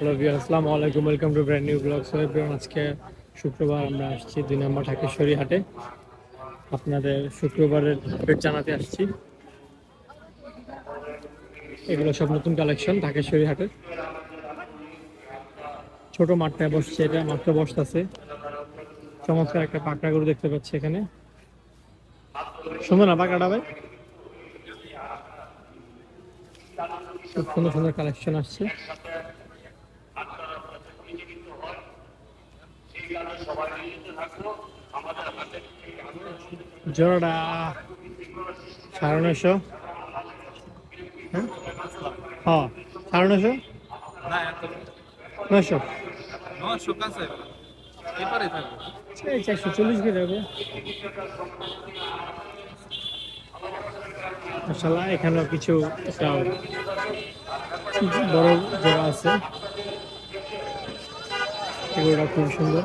Hello viewer আসসালামু আলাইকুম welcome to brand new vlog so everyone আজকে শুক্রবার আমরা আসছি দুই নম্বর ঢাকেশ্বরী হাটে। আপনাদের শুক্রবারের আপডেট জানাতে আসছি। এগুলো সব নতুন কালেকশন ঢাকেশ্বরী হাটে। ছোট মাঠটায় বসছে, এটা মাঠটা বসতেছে। চমৎকার একটা পাকড়া গরু দেখতে পাচ্ছি এখানে। সুন্দর না পাকড়াটা ভাই? খুব সুন্দর সুন্দর কালেকশন আসছে। জোড়াটা সাড়ে নয়শো। হ্যাঁ? হ্যাঁ সাড়ে নয়শো? নয়শো? চারশো চল্লিশ কেজি হবে মাসাল্লাহ এখানেও কিছু একটা বড় জোড়া আছে। এগুলোটা খুব সুন্দর।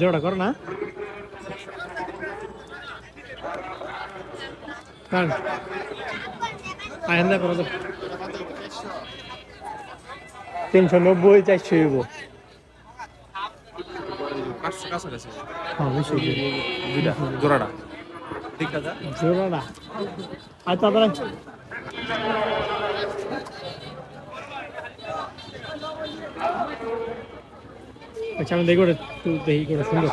জোড়া কর না। আয়েন্দা করো তিনশো নব্বই চারশো হইব। কাছাকাছি হ্যাঁ জোড়াটা। জোড়াটা। তারপরে? আচ্ছা আমি দেখি ওটা একটু দেখি করে সুন্দর।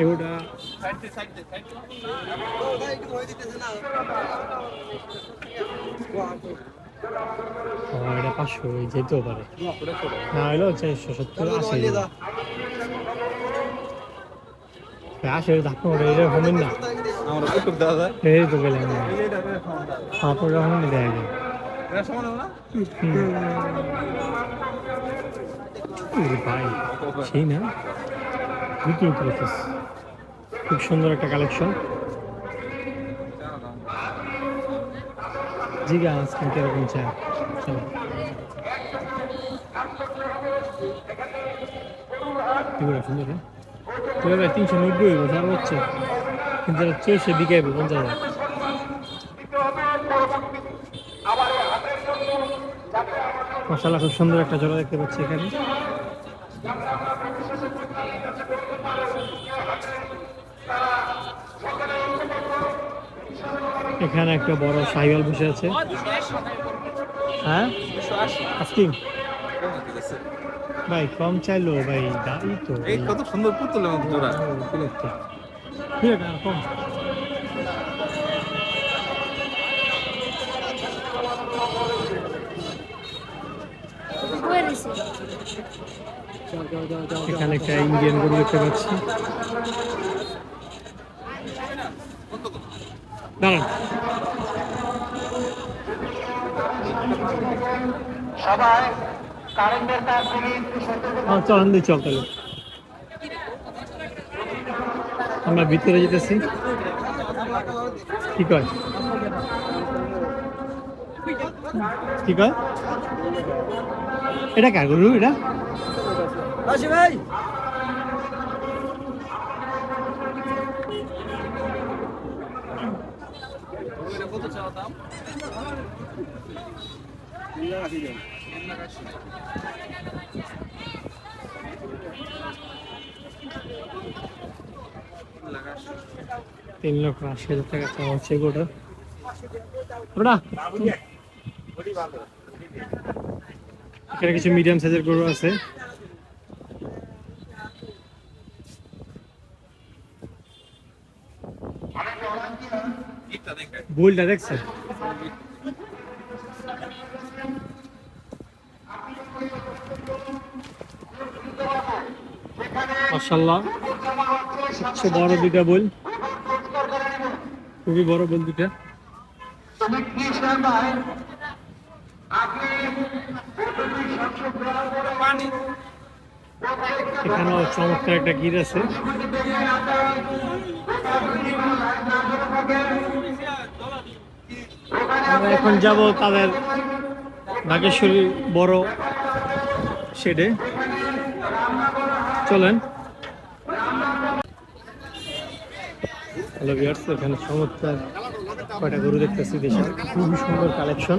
এগুলা এটা পাঁচশো যেতেও পারে। না হলো চারশো সত্তর আশি। আশি ধাক্কা করে এটা হবেন না। আমার যায়? এই তো হবেন দেখা যায়। না না খুব সুন্দর একটা কালেকশন জিগা আজকে কীরকম এগুলো সুন্দর হ্যাঁ তিনশো নব্বই হইব সর্বোচ্চ কিন্তু চৌষে বিকাইব পঞ্চাশ হাজার মশালা খুব সুন্দর একটা জোড়া দেখতে পাচ্ছি এখানে। এখানে একটা বড় সাইকেল বসে আছে। হ্যাঁ? আস্কিং? ভাই কম চাইলো ভাই দাঁড়ি তো। এই কত সুন্দর পুতুলের মতো জোড়া। কম। এখানে একটা ইন্ডিয়ান গরু দেখতে পাচ্ছি। দাঁড়ান। সবাই কারেন্টের তারগুলি হ্যাঁ চলেন দিই চল তাহলে। আমরা ভিতরে যেতেছি। কি কয়? কি কয়? এটা কার গরু এটা? দাম তিন লক্ষ আশি হাজার টাকা চাওয়া হচ্ছে গোটা ওটা এখানে কিছু মিডিয়াম সাইজের গরু আছে। বুলটা দেখছেন বড় বল। খুবই বড় বন্ধুটা তুমি এখানেও চমৎকার একটা গির আছে। আমরা এখন যাব তাদের নাগেশ্বরী বড় শেডে। চলেন। হ্যালো এখানে চমৎকার কয়টা গরু দেখতেছি দেশে। খুবই সুন্দর কালেকশন।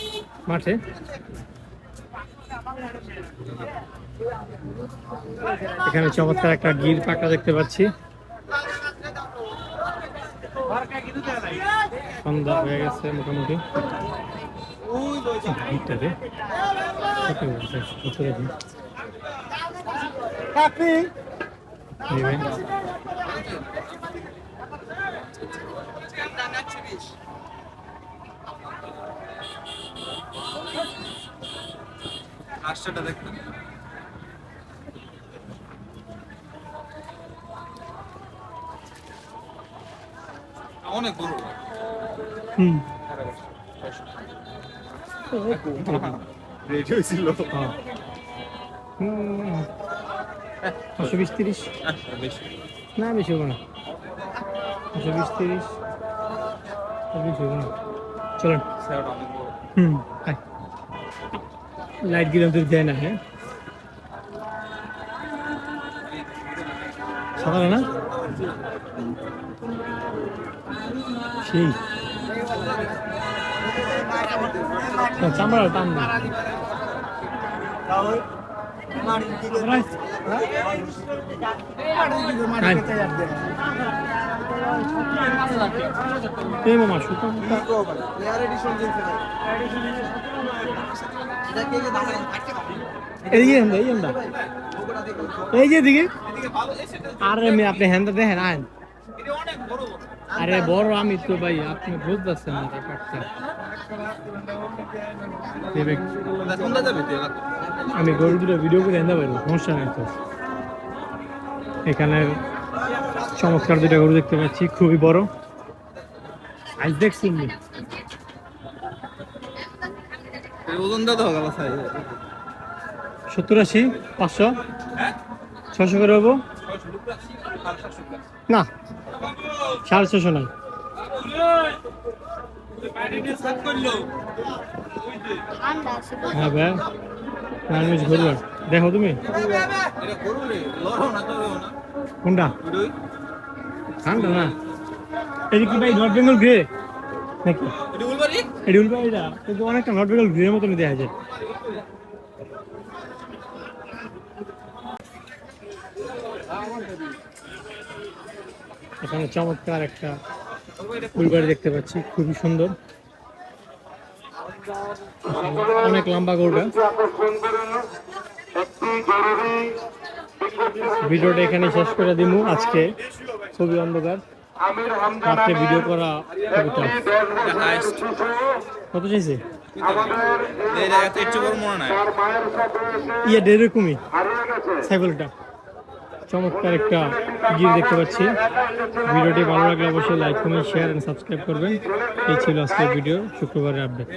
মাঠে? এখানে চমৎকার একটা গির পাকা দেখতে পাচ্ছি। সন্ধ্যা হয়ে গেছে মোটামুটি। গিরটা রে কত বলছে? কত দেখি। নেবে। রাস্তাটা দেখতেন অনেক বড় হুম রেডি হয়েছিল হ্যাঁ। বিশ তিরিশ বেশি না বেশি হবে না বিশ তিরিশ বেশি হবে না চলেন হুম লাইট গিরাম তো দেয় না হ্যাঁ? সাদা না? সেই। চামড়া টান না এই যে এদিকে আরে আপনি হেন্দা দেখেন আইন অনেক বড় আরে বড় আমি তো ভাই আপনি বুঝতে পারছেন না ব্যাপারটা। আমি গরু দুটো ভিডিও করে এনে পারব সমস্যা নেই তো। এখানে চমৎকার দুটা গরু দেখতে পাচ্ছি খুবই বড়। আজ দেখছি সত্তর আশি পাঁচশো? ছশো করে হব? না। সাড়ে ছশো নাই হ্যাঁ ভাই নারায়ণগঞ্জ ঘুরবার দেখো তুমি। কোনটা? ঠান্ডা না? এটা কি ভাই নর্থ বেঙ্গল গ্রে নাকি? এটা উলবাড়ি? এটা কিন্তু অনেকটা নর্থ বেঙ্গল গ্রের মতনই দেখা যায়। এখানে চমৎকার একটা ফুলবাড়ি দেখতে পাচ্ছি খুবই সুন্দর। অনেক লম্বা গরুটা। ভিডিওটা এখানে শেষ করে দিমু। আজকে খুবই অন্ধকার। রাত্রে ভিডিও করা কত চাইছে? ইয়ে হারিয়ে গেছে ছাগলটা। চমৎকার একটা গির দেখতে পাচ্ছি। ভিডিওটি ভালো লাগলে অবশ্যই like comment share and subscribe করবেন। এই ছিল আজকের ভিডিও শুক্রবারের আপডেট